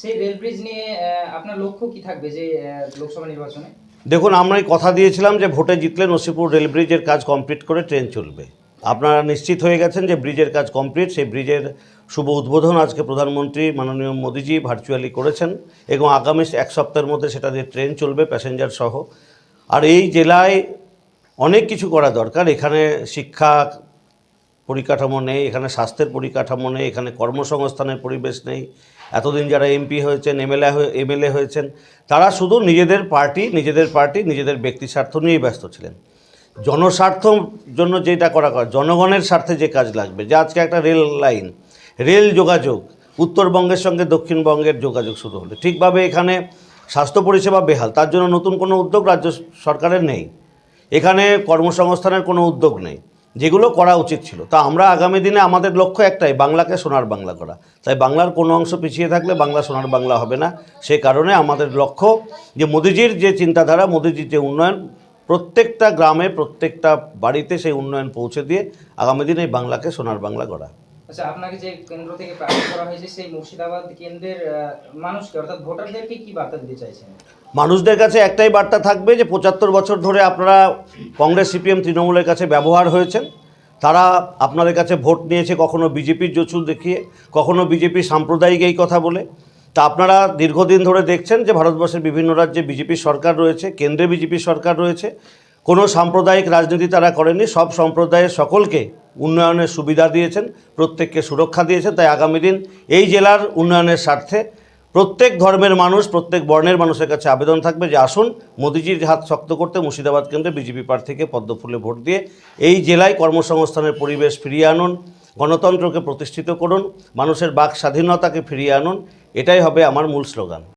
সেই rail bridge নিয়ে আপনার লক্ষ্য কি থাকবে যে লোকসভা নির্বাচনে? দেখুন, আমরা কথা দিয়েছিলাম যে ভোটে জিতলে নসিপুর রেল ব্রিজের কাজ কমপ্লিট করে ট্রেন চলবে। আপনারা নিশ্চিত হয়ে গেছেন যে ব্রিজের কাজ কমপ্লিট সেই ব্রিজের শুভ উদ্বোধন আজকে প্রধানমন্ত্রী মাননীয় মোদীজি ভার্চুয়ালি করেছেন এবং আগামী এক সপ্তাহের মধ্যে সেটা দিয়ে ট্রেন চলবে প্যাসেঞ্জার সহ। আর এই জেলায় অনেক কিছু করা দরকার। এখানে শিক্ষা পরিকাঠামো নেই, এখানে স্বাস্থ্যের পরিকাঠামো নেই, এখানে কর্মসংস্থানের পরিবেশ নেই। এতদিন যারা এমপি হয়েছেন, এমএলএ এমএলএ হয়েছেন, তারা শুধু নিজেদের পার্টি নিজেদের পার্টি, নিজেদের ব্যক্তি স্বার্থ নিয়েই ব্যস্ত ছিলেন। জনস্বার্থ জন্য যেটা করা করা জনগণের স্বার্থে যে কাজ লাগবে, যে আজকে একটা রেল লাইন, রেল যোগাযোগ, উত্তরবঙ্গের সঙ্গে দক্ষিণবঙ্গের যোগাযোগ শুরু হলো। ঠিকভাবে এখানে স্বাস্থ্য পরিষেবা বেহাল, তার জন্য নতুন কোনো উদ্যোগ রাজ্য সরকারের নেই। এখানে কর্মসংস্থানের কোনো উদ্যোগ নেই। যেগুলো করা উচিত ছিল। তা আমরা আগামী দিনে আমাদের লক্ষ্য একটাই, বাংলাকে সোনার বাংলা করা। তাই বাংলার কোনো অংশ পিছিয়ে থাকলে বাংলা সোনার বাংলা হবে না। সে কারণে আমাদের লক্ষ্য যে মোদিজির যে চিন্তাধারা, মোদিজির যে উন্নয়ন, প্রত্যেকটা গ্রামে, প্রত্যেকটা বাড়িতে সেই উন্নয়ন পৌঁছে দিয়ে আগামী দিনে বাংলাকে সোনার বাংলা করা। আচ্ছা আপনাকে যে কেন্দ্র থেকে করা হয়েছে, সেই মুর্শিদাবাদ কেন্দ্রের মানুষকে, অর্থাৎ ভোটারদেরকে কি বার্তা দিতে চাইছেন? মানুষদের কাছে একটাই বার্তা থাকবে যে, পঁচাত্তর বছর ধরে আপনারা কংগ্রেস, সিপিএম, তৃণমূলের কাছে ব্যবহার হয়েছেন। তারা আপনাদের কাছে ভোট নিয়েছে কখনো বিজেপির জোচুল দেখিয়ে, কখনো বিজেপি সাম্প্রদায়িক এই কথা বলে। তা আপনারা দীর্ঘদিন ধরে দেখছেন যে, ভারতবর্ষের বিভিন্ন রাজ্যে বিজেপির সরকার রয়েছে, কেন্দ্রে বিজেপির সরকার রয়েছে। কোনো সাম্প্রদায়িক রাজনীতি তারা করেনি সব সম্প্রদায়ের সকলকে উন্নয়নের সুবিধা দিয়েছেন, প্রত্যেককে সুরক্ষা দিয়েছেন, তাই আগামী দিন এই জেলার উন্নয়নের স্বার্থে প্রত্যেক ধর্মের মানুষ, প্রত্যেক বর্ণের মানুষের কাছে আবেদন থাকবে যে আসুন মোদিজির হাত শক্ত করতে মুর্শিদাবাদ কেন্দ্রে বিজেপি প্রার্থীকে পদ্মফুলে ভোট দিয়ে এই জেলায় কর্মসংস্থানের পরিবেশ ফিরিয়ে আনুন, গণতন্ত্রকে প্রতিষ্ঠিত করুন, মানুষের বাক স্বাধীনতাকে ফিরিয়ে আনুন, এটাই হবে আমার মূল স্লোগান।